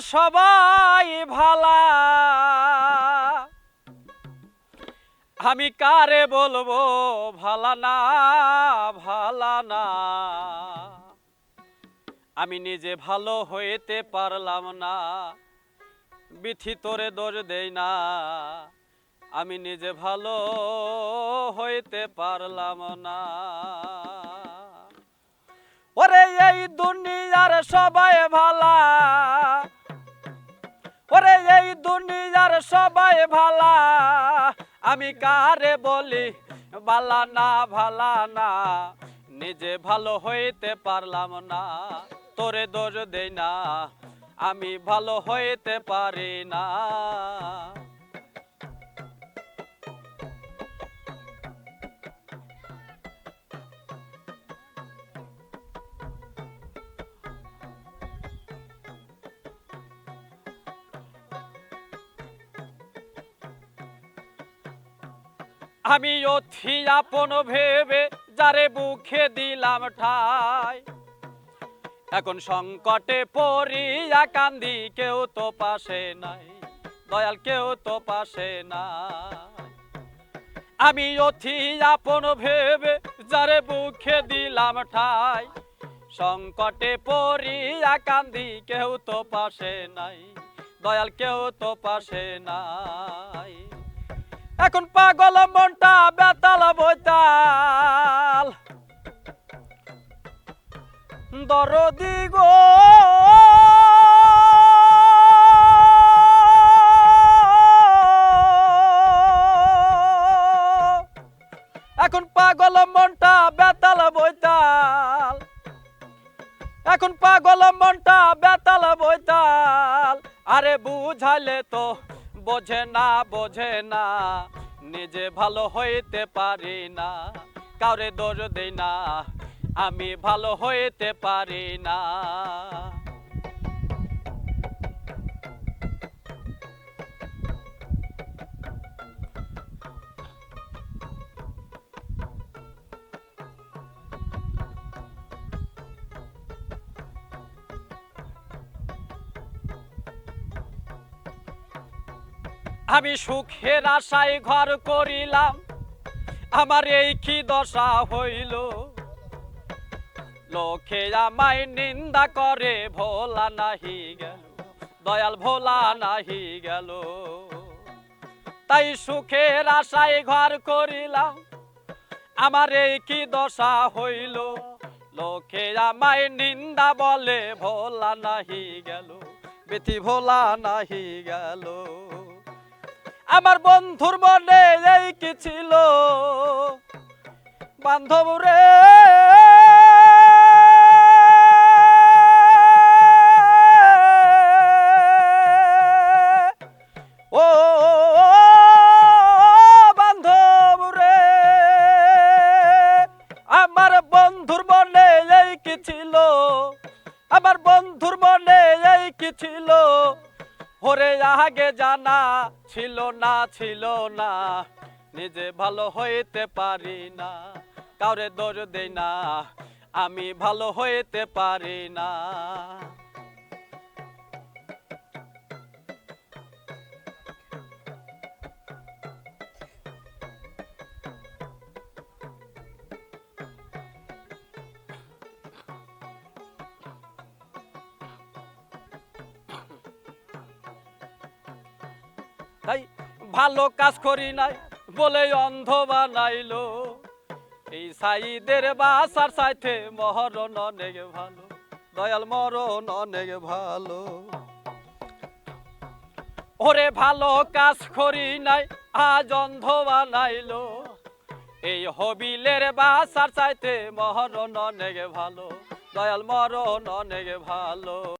সবাই ভালা। আমি কারে বলব, ভালা না ভালা না। আমি নিজে ভালো হইতে পারলাম না। বিথি তোরে দোষ দেই না। আমি নিজে ভালো হইতে পারলাম না। ওরে এই দুনিয়ার সবাই ভালা। দুনিয়ার সবাই ভালা। আমি কারে বলি, ভালা না ভালা না। নিজে ভালো হইতে পারলাম না, তোরে দোষ দেই না। আমি ভালো হইতে পারি না। আমি অথি আপন ভেবে যারে বুকে দিলাম ঠাই। এখন সংকটে পড়িয়া কান্দি কেউ তো পাশে নাই, দয়াল কেউ তো পাশে নাই। আমি অথি আপন ভেবে যারে বুকে দিলাম ঠাই, সংকটে পড়িয়া কান্দি কেউ তো পাশে নাই, দয়াল কেউ তো পাশে নাই। এখন পাগল মনটা বেতাল বৈতাল। দরদি গো। এখন পাগল মনটা বেতাল বৈতাল। এখন পাগল মনটা বেতাল বৈতাল। আরে বুঝালে তো বোঝে না বোঝে না, নিজে ভালো হইতে পারি না, কাউরে দোষ দেই না, আমি ভালো হইতে পারি না। আমি সুখের আশায় ঘর করিলাম। আমার এই কি দশা হইল? লোকে আমায় নিন্দা করে, ভোলা নাহি গেল, দয়াল ভোলা নাহি গেল। তাই সুখের আশায় ঘর করিলাম, আমার এই কি দশা হইল? লোকে আমায় নিন্দা বলে, ভোলা নাহি গেল বেতি ভোলা নাহি গেল। আমার বন্ধুর মনে এই কি ছিল? বান্ধব রে। ও আমার কি ছিল? আমার বন্ধুর মনে এই কি ছিল? ওরে আগে জানা ছিল না ছিল না। নিজে ভালো হইতে পারি না, কাউরে দর দেই না। আমি ভালো হইতে পারি না। তাই ভালো কাজ করি নাই বলে অন্ধ বানাইলো। এই সাইদের বাসার সাইতে মহরণ অনেক ভালো, দয়াল মরণ অনেক ভালো। ওরে ভালো কাজ করি নাই, আজ অন্ধ বানাইলো। এই হবিলের বাসার চাইতে মহরণ অনেক ভালো, দয়াল মরণ অনেক ভালো।